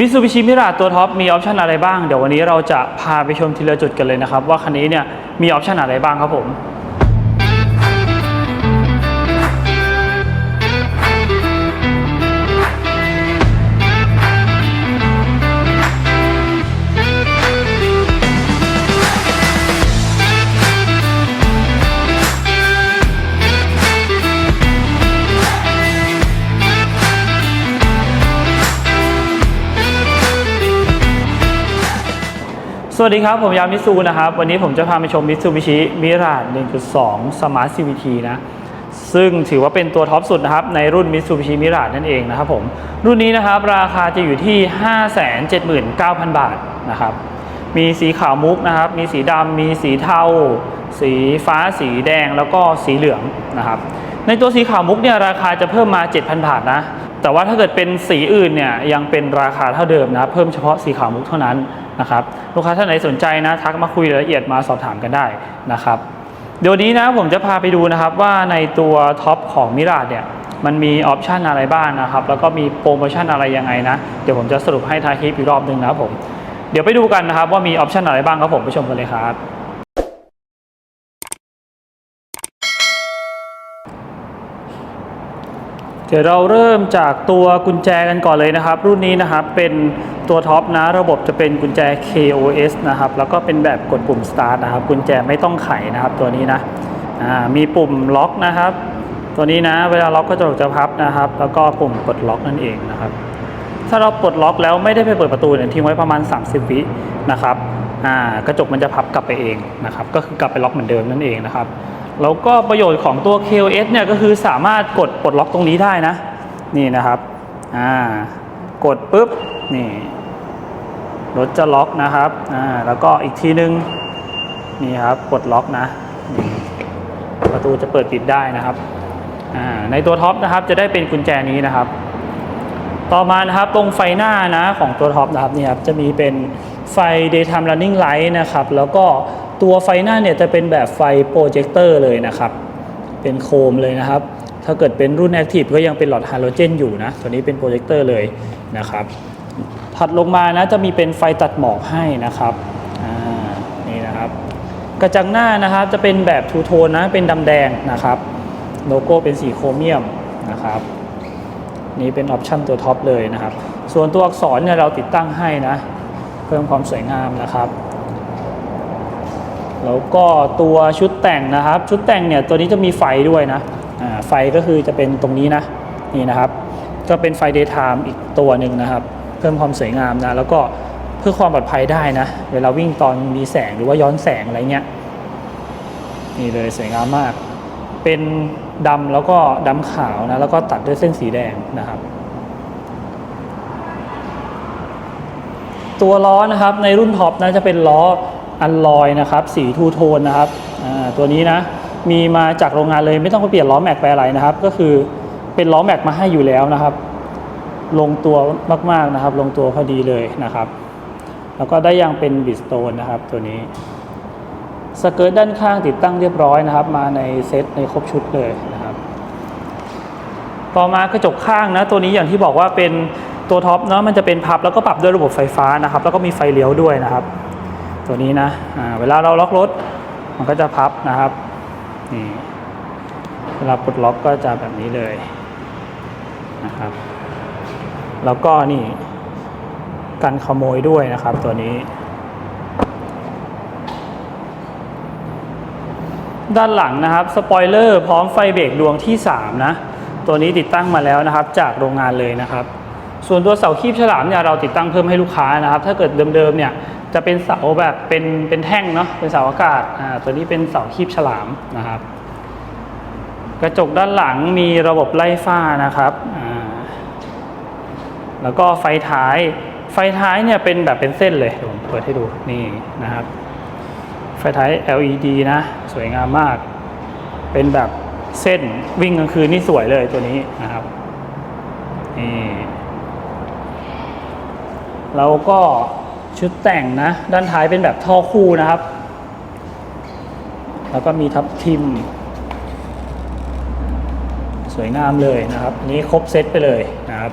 มิซูบิชิมิราตัวท็อปมีออปชันอะไรบ้าง เดี๋ยววันนี้เราจะพาไปชมทีละจุดกันเลยนะครับ ว่าคันนี้เนี่ยมีออปชันอะไรบ้างครับผม สวัสดีครับ ผมยามิซูนะครับ วันนี้ผมจะพาไปชมมิซูบิชิมิราด1.2 Smart CVT นะ ซึ่งถือว่าเป็นตัวท็อปสุดนะครับ ในรุ่นมิซูบิชิมิราดนั่นเองนะครับผม รุ่นนี้นะครับราคาจะอยู่ที่ 579,000 บาทนะครับ มีสีขาวมุกนะครับ มีสีดำมีสีเทา สีฟ้าสีแดงแล้วก็สีเหลืองนะครับ ในตัวสีขาวมุกเนี่ยราคาจะเพิ่มมา 7,000 บาทนะ แต่ว่าถ้าเกิดเป็นสีอื่นเนี่ยยังเป็นราคาเท่าเดิมนะ เพิ่มเฉพาะสีขาวมุกเท่านั้นนะครับ ลูกค้าท่านไหนสนใจนะ ทักมาคุยรายละเอียดมาสอบถามกันได้นะครับเดี๋ยวนี้นะผมจะพาไปดูนะครับว่าในตัวท็อปของมิราดเนี่ยมันมีออปชันอะไรบ้างนะครับ แล้วก็มีโปรโมชั่นอะไรยังไงนะ เดี๋ยวผมจะสรุปให้ทายคลิปอีกรอบหนึ่งนะผม เดี๋ยวไปดูกันนะครับว่ามีออปชันอะไรบ้างครับผมไปชมกันเลยครับ เดี๋ยวเราเริ่มจากตัวกุญแจกันก่อนเลยนะครับ รุ่นนี้นะครับเป็นตัวท็อปนะระบบจะเป็นกุญแจ KOS นะครับแล้วก็เป็นแบบกดปุ่ม start นะครับ กุญแจไม่ต้องไขนะครับตัวนี้นะมีปุ่มล็อกนะครับ ตัวนี้นะเวลาล็อกก็จะจะพับนะครับ แล้วก็ปุ่มกดล็อกนั่นเองนะครับ ถ้าเราปลดล็อกแล้วไม่ได้ไปเปิดประตูเนี่ยทิ้งไว้ประมาณ 30 วินะครับกระจกมันจะพับกลับไปเองนะครับ ก็คือกลับไปล็อกเหมือนเดิมนั่นเองนะครับ แล้วก็ประโยชน์ของตัว KOS เนี่ยก็คือสามารถกดปลดล็อกตรงนี้ได้นะ นี่นะครับอ่ากดปุ๊บนี่รถจะล็อกนะครับอ่าแล้วก็อีกทีนึงนี่ครับกดล็อกนะนประตูจะเปิดปิดได้นะครับอ่าในตัวท็อปนะครับจะได้เป็นกุญแจนี้นะครับ ต่อมานะครับตรงไฟหน้านะของตัวท็อปนะครับนี่ครับจะมีเป็นไฟ daytime running light นะครับ แล้วก็ ตัวไฟหน้าเนี่ยจะเป็นแบบไฟโปรเจคเตอร์เลยนะครับ เป็นโคมเลยนะครับ ถ้าเกิดเป็นรุ่น Active ก็ยังเป็นหลอดฮาโลเจนอยู่นะ ตัวนี้เป็นโปรเจคเตอร์เลยนะครับ ถัดลงมานะจะมีเป็นไฟตัดหมอกให้นะครับอ่านี่นะครับ กระจังหน้านะครับจะเป็นแบบทูโทนนะ เป็นดำแดงนะครับ โลโก้เป็นสีโครเมียมนะครับนี่เป็นออปชันตัวท็อปเลยนะครับ ส่วนตัวอักษรเนี่ยเราติดตั้งให้นะ เพิ่มความสวยงามนะครับ แล้วก็ตัวชุดแต่งนะครับ ชุดแต่งเนี่ยตัวนี้จะมีไฟด้วยนะไฟก็คือจะเป็นตรงนี้นะนี่นะครับ ก็เป็นไฟ daytime อีกตัวหนึ่งนะครับ เพิ่มความสวยงามนะแล้วก็เพื่อความปลอดภัยได้นะ เวลาวิ่งตอนมีแสงหรือว่าย้อนแสงอะไรเงี้ยนี่เลยสวยงามมาก เป็นดำแล้วก็ดำขาวนะแล้วก็ตัดด้วยเส้นสีแดงนะครับตัวล้อนะครับในรุ่นท็อปนะจะเป็นล้อ อัลลอยนะครับสีทูโทนนะครับตัวนี้นะมีมาจากโรงงานเลยไม่ต้องไปเปลี่ยนล้อแม็กไปอะไรนะครับ ก็คือเป็นล้อแม็กมาให้อยู่แล้วนะครับ ลงตัวมากๆนะครับ ลงตัวพอดีเลยนะครับ แล้วก็ได้ยางเป็นบิสโตนนะครับตัวนี้สเกิร์ตด้านข้างติดตั้งเรียบร้อยนะครับ มาในเซตในครบชุดเลยนะครับ ต่อมากระจกข้างนะตัวนี้อย่างที่บอกว่าเป็นตัวท็อปเนาะมันจะเป็นพับแล้วก็ปรับด้วยระบบไฟฟ้านะครับ แล้วก็มีไฟเลี้ยวด้วยนะครับ ตัวนี้นะเวลาเราล็อกรถมันก็จะพับนะครับนี่เวลาปลดล็อกก็จะแบบนี้เลยนะครับ แล้วก็นี่กันขโมยด้วยนะครับตัวนี้ ด้านหลังนะครับสปอยเลอร์พร้อมไฟเบรกดวงที่ 3 นะ ตัวนี้ติดตั้งมาแล้วนะครับ จากโรงงานเลยนะครับ ส่วนตัวเสาคีบฉลามเนี่ยเราติดตั้งเพิ่มให้ลูกค้านะครับ ถ้าเกิดเดิมๆเนี่ยจะเป็นเสาแบบเป็นเป็นแท่งเนาะเป็นเสาอากาศอ่าตัวนี้เป็นเสาคีบฉลามนะครับ กระจกด้านหลังมีระบบไล่ฝ้านะครับอ่าแล้วก็ไฟท้าย ไฟท้ายเนี่ยเป็นแบบเป็นเส้นเลยผมเปิดให้ดูนี่นะครับ ไฟท้าย LED นะสวยงามมาก เป็นแบบเส้นวิ่งกลางคืนนี่สวยเลยตัวนี้นะครับนี่ แล้วก็ชุดแต่งนะ ด้านท้ายเป็นแบบท่อคู่นะครับ แล้วก็มีทับทิม สวยงามเลยนะครับ นี้ครบเซตไปเลยนะครับ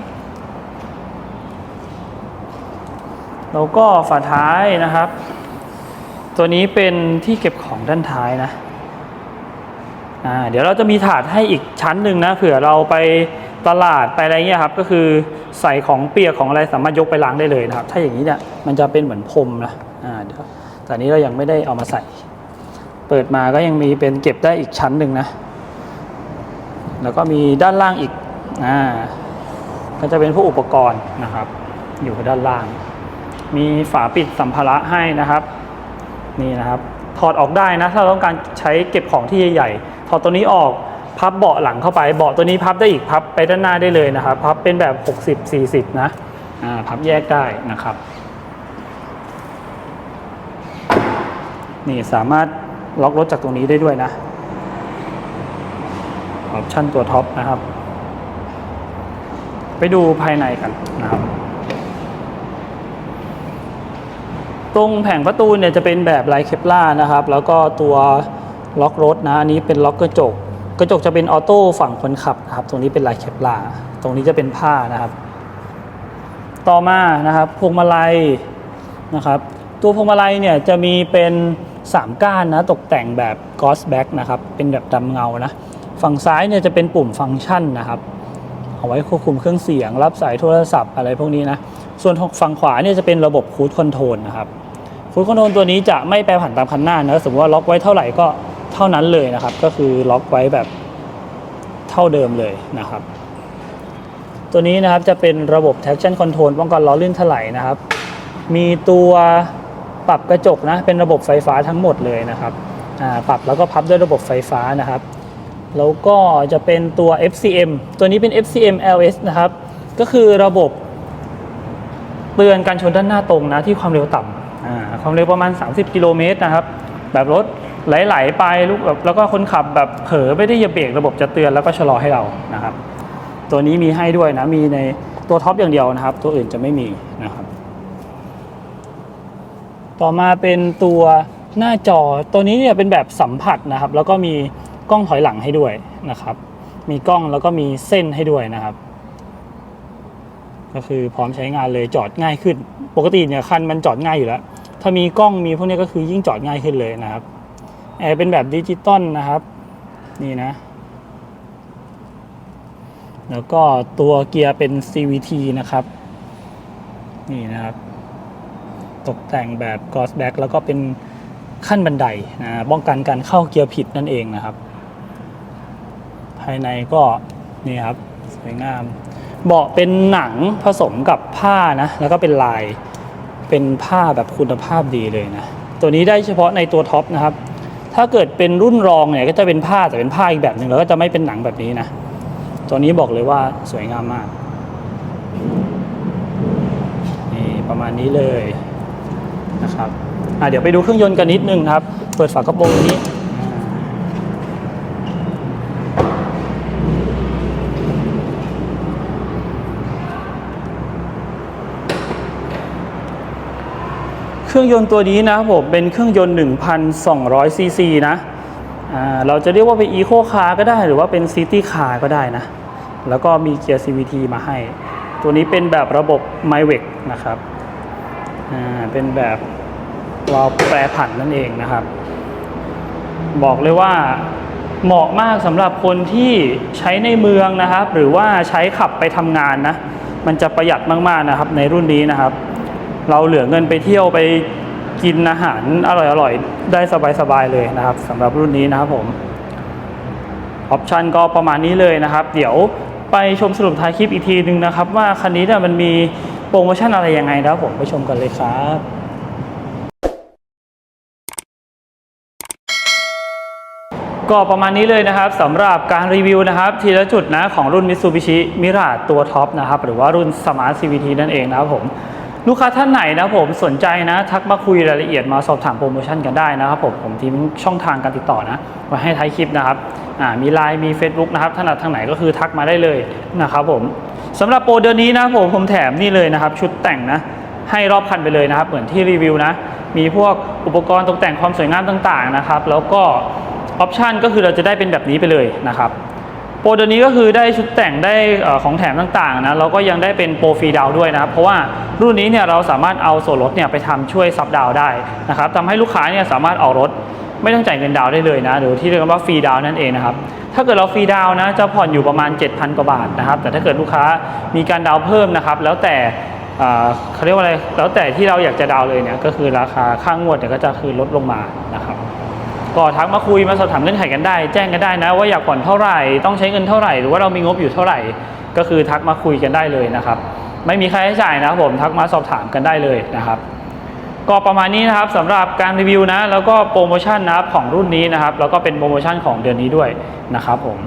แล้วก็ฝาท้ายนะครับ ตัวนี้เป็นที่เก็บของด้านท้ายนะอ่าเดี๋ยวเราจะมีถาดให้อีกชั้นหนึ่งนะเผื่อเราไป ตลาดไปอะไรเงี้ยครับก็คือใส่ของเปียกของอะไรสามารถยกไปล้างได้เลยนะครับ ถ้าอย่างนี้เนี่ยมันจะเป็นเหมือนพรมนะอ่าเดี๋ยวแต่นนี้เรายังไม่ได้เอามาใส่ เปิดมาก็ยังมีเป็นเก็บได้อีกชั้นหนึ่งนะ แล้วก็มีด้านล่างอีกอ่าก็จะเป็นพวกอุปกรณ์นะครับ อยู่ด้านล่าง มีฝาปิดสัมภาระให้นะครับ นี่นะครับ ถอดออกได้นะ ถ้าเราต้องการใช้เก็บของที่ใหญ่ๆถอดตัวนี้ออก พับเบาะหลังเข้าไปเบาะตัวนี้พับได้อีกพับไปด้านหน้าได้เลยนะครับพับเป็นแบบ 60 40 นะอ่าพับแยกได้นะครับ นี่สามารถล็อกรถจากตรงนี้ได้ด้วยนะออปชั่นตัวท็อปนะครับ ไปดูภายในกันนะครับ ตรงแผงประตูเนี่ยจะเป็นแบบลายเคปล่านะครับ แล้วก็ตัวล็อกรถนะอันนี้เป็นล็อกกระจก กระจกจะเป็นออโต้ฝั่งคนขับนะครับ ตรงนี้เป็นลายเคปลาตรงนี้จะเป็นผ้านะครับ ต่อมานะครับพวงมาลัยนะครับ ตัวพวงมาลัยเนี่ยจะมีเป็น 3 ก้านนะตกแต่งแบบ Ghost Back นะครับ เป็นแบบดำเงานะ ฝั่งซ้ายเนี่ยจะเป็นปุ่มฟังก์ชันนะครับ เอาไว้ควบคุมเครื่องเสียง รับสายโทรศัพท์อะไรพวกนี้นะ ส่วนฝั่งขวาเนี่ยจะเป็นระบบคูดคอนโทรลนะครับคูดคอนโทรลตัวนี้จะไม่แปรผันตามคันหน้านะ สมมติว่าล็อกไว้เท่าไหร่ก็ เท่านั้นเลยนะครับ ก็คือล็อกไว้แบบเท่าเดิมเลยนะครับ ตัวนี้นะครับจะเป็นระบบ traction control ป้องกันล้อลื่นถลายนะครับ มีตัวปรับกระจกนะเป็นระบบไฟฟ้าทั้งหมดเลยนะครับปรับแล้วก็พับด้วยระบบไฟฟ้านะครับ แล้วก็จะเป็นตัว FCM ตัวนี้เป็น FCM LS นะครับ ก็คือระบบเตือนการชนด้านหน้าตรงนะที่ความเร็วต่ำความเร็วประมาณ 30 กิโลเมตรนะครับ แบบรถ ไหลๆไปลูกแบบแล้วก็คนขับแบบเผลอไม่ได้เหยียบเบรกระบบจะเตือนแล้วก็ชะลอให้เรานะครับ ตัวนี้มีให้ด้วยนะมีในตัวท็อปอย่างเดียวนะครับ ตัวอื่นจะไม่มีนะครับ ต่อมาเป็นตัวหน้าจอตัวนี้เนี่ยเป็นแบบสัมผัสนะครับ แล้วก็มีกล้องถอยหลังให้ด้วยนะครับ มีกล้องแล้วก็มีเส้นให้ด้วยนะครับ ก็คือพร้อมใช้งานเลยจอดง่ายขึ้น ปกติเนี่ยคันมันจอดง่ายอยู่แล้ว ถ้ามีกล้องมีพวกนี้ก็คือยิ่งจอดง่ายขึ้นเลยนะครับ แอร์เป็นแบบดิจิตอลนะครับ นี่นะ แล้วก็ตัวเกียร์เป็น CVT นะครับ นี่นะครับ ตกแต่งแบบ g o s back แล้วก็เป็นขั้นบันไดนะป้องกันการเข้าเกียร์ผิดนั่นเองนะครับ ภายในก็นี่ครับสวยงาม เบาะเป็นหนังผสมกับผ้านะ แล้วก็เป็นลายเป็นผ้าแบบคุณภาพดีเลยนะ ตัวนี้ได้เฉพาะในตัวท็อปนะครับ ถ้าเกิดเป็นรุ่นรองเนี่ยก็จะเป็นผ้าแต่เป็นผ้าอีกแบบหนึ่งแล้วก็จะไม่เป็นหนังแบบนี้นะ ตัวนี้บอกเลยว่าสวยงามมาก นี่ประมาณนี้เลยนะครับอะเดี๋ยวไปดูเครื่องยนต์กันนิดนึงครับ เปิดฝากระโปรงนี้ เครื่องยนต์ตัวนี้นะครับผมเป็นเครื่องยนต์1,200ซีซีนะเราจะเรียกว่าเป็น Eco Car ก็ได้หรือว่าเป็น City Car ก็ได้นะ แล้วก็มีเกียร์ CVT มาให้ ตัวนี้เป็นแบบระบบ m y w e c นะครับเป็นแบบวาล์วแปรผันนั่นเองนะครับ บอกเลยว่าเหมาะมากสำหรับคนที่ใช้ในเมืองนะครับ หรือว่าใช้ขับไปทำงานนะ มันจะประหยัดมากๆนะครับในรุ่นนี้นะครับ เราเหลือเงินไปเที่ยวไปกินอาหารอร่อยๆ ได้สบายๆเลยนะครับสำหรับรุ่นนี้นะครับผมออปชันก็ประมาณนี้เลยนะครับ เดี๋ยวไปชมสรุปท้ายคลิปอีกทีนึงนะครับ ว่าคันนี้เนี่ยมันมีโปรโมชั่นอะไรยังไงนะครับผมไปชมกันเลยครับก็ประมาณนี้เลยนะครับสำหรับการรีวิวนะครับ ทีละจุดนะของรุ่น Mitsubishi Mirage ตัวท็อปนะครับ หรือว่ารุ่น Smart CVT นั่นเองนะครับผม ลูกค้าท่านไหนนะผมสนใจนะทักมาคุยรายละเอียดมาสอบถามโปรโมชั่นกันได้นะครับผมผมทิ้งช่องทางการติดต่อนะไว้ให้ท้ายคลิปนะครับมีไลน์มี Facebook นะครับถนัดทางไหนก็คือทักมาได้เลยนะครับผมสำหรับโปรเดือนนี้นะผมผมแถมนี่เลยนะครับ ชุดแต่งนะให้รอบคันไปเลยนะครับ เหมือนที่รีวิวนะ มีพวกอุปกรณ์ตกแต่งความสวยงามต่างๆนะครับ แล้วก็ออปชันก็คือเราจะได้เป็นแบบนี้ไปเลยนะครับ ปรตัวนี้ก็คือได้ชุดแต่งได้ของแถมต่างๆนะแล้วก็ยังได้เป็นโปรฟรีดาวด้วยนะครับ เพราะว่ารุ่นนี้เนี่ยเราสามารถเอาส่วนลดเนี่ยไปทำช่วยซับดาวได้นะครับทำให้ลูกค้าเนี่ยสามารถออกรถไม่ต้องจ่ายเงินดาวได้เลยนะหรือที่เรียกว่าฟรีดาวนั่นเองนะครับถ้าเกิดเราฟรีดาวนะจะผ่อนอยู่ประมาณ 7,000 กว่าบาทนะครับ แต่ถ้าเกิดลูกค้ามีการดาวเพิ่มนะครับ แล้วแต่เขาเรียกว่าอะไรแล้วแต่ที่เราอยากจะดาวเลยเนี่ยก็คือราคาค่างวดเนี่ยก็จะคือลดลงมานะครับ ก็ทักมาคุยมาสอบถามเงื่อนไขกันได้ แจ้งกันได้นะ ว่าอยากผ่อนเท่าไหร่ต้องใช้เงินเท่าไหร่ หรือว่าเรามีงบอยู่เท่าไหร่ ก็คือทักมาคุยกันได้เลยนะครับ ไม่มีค่าใช้จ่ายนะครับผมทักมาสอบถามกันได้เลยนะครับ ก็ประมาณนี้นะครับสำหรับการรีวิวนะ แล้วก็โปรโมชั่นนะครับของรุ่นนี้นะครับ แล้วก็เป็นโปรโมชั่นของเดือนนี้ด้วยนะครับผม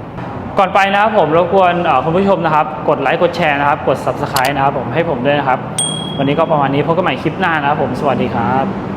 ก่อนไปนะครับผมรบกวนคุณผู้ชมนะครับ กดไลค์กดแชร์นะครับ กด subscribe นะครับผมให้ผมด้วยนะครับ วันนี้ก็ประมาณนี้พบกันใหม่คลิปหน้านะครับผมสวัสดีครับ